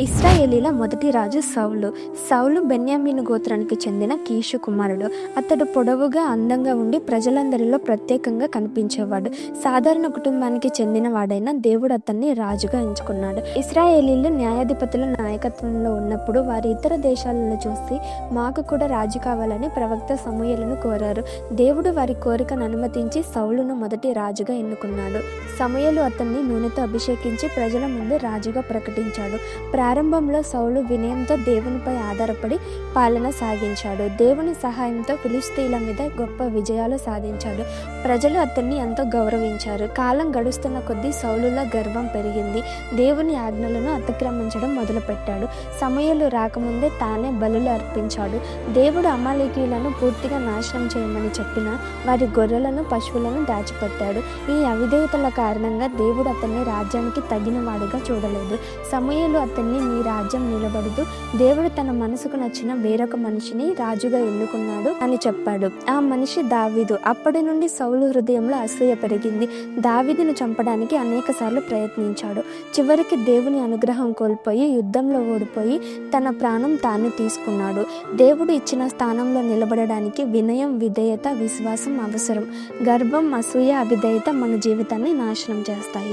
ఇస్రాయేలీల మొదటి రాజు సౌలు. సౌలు బెన్యామీను గోత్రానికి చెందిన కీషు కుమారుడు. అతడు పొడవుగా అందంగా ఉండి ప్రజలందరిలో ప్రత్యేకంగా కనిపించేవాడు. సాధారణ కుటుంబానికి చెందిన వాడైన దేవుడు అతన్ని రాజుగా ఎంచుకున్నాడు. ఇస్రాయేలీలు న్యాయాధిపతుల నాయకత్వంలో ఉన్నప్పుడు వారి ఇతర దేశాలను చూసి మాకు కూడా రాజు కావాలని ప్రవక్త సమూహలను కోరారు. దేవుడు వారి కోరికను అనుమతించి సౌలును మొదటి రాజుగా ఎన్నుకున్నాడు. సమూహలు అతన్ని నూనెతో అభిషేకించి ప్రజల ముందు రాజుగా ప్రకటించాడు. ప్రారంభంలో సౌలు వినయంతో దేవునిపై ఆధారపడి పాలన సాగించాడు. దేవుని సహాయంతో ఫిలిస్తీన్ల మీద గొప్ప విజయాలు సాధించాడు. ప్రజలు అతన్ని ఎంతో గౌరవించారు. కాలం గడుస్తున్న కొద్దీ సౌలులో గర్వం పెరిగింది. దేవుని ఆజ్ఞలను అతిక్రమించడం మొదలుపెట్టాడు. సమయాలు రాకముందే తానే బలులు అర్పించాడు. దేవుడు అమాలేకీయులను పూర్తిగా నాశనం చేయమని చెప్పిన వారి గొర్రెలను పశువులను దాచిపెట్టాడు. ఈ అవిధేయతల కారణంగా దేవుడు అతన్ని రాజ్యానికి తగిన వాడిగా చూడలేదు. సమయంలో అతన్ని నీ రాజ్యం నిలబడదు దేవుడు తన మనసుకు నచ్చిన వేరొక మనిషిని రాజుగా ఎన్నుకున్నాడు అని చెప్పాడు. ఆ మనిషి దావీదు. అప్పటి నుండి సౌలు హృదయంలో అసూయ పెరిగింది. దావీదును చంపడానికి అనేక సార్లు ప్రయత్నించాడు. చివరికి దేవుని అనుగ్రహం కోల్పోయి యుద్ధంలో ఓడిపోయి తన ప్రాణం తాను తీసుకున్నాడు. దేవుడు ఇచ్చిన స్థానంలో నిలబడడానికి వినయం విధేయత విశ్వాసం అవసరం. గర్వం అసూయ అవిధేయత మన జీవితాన్ని నాశనం చేస్తాయి.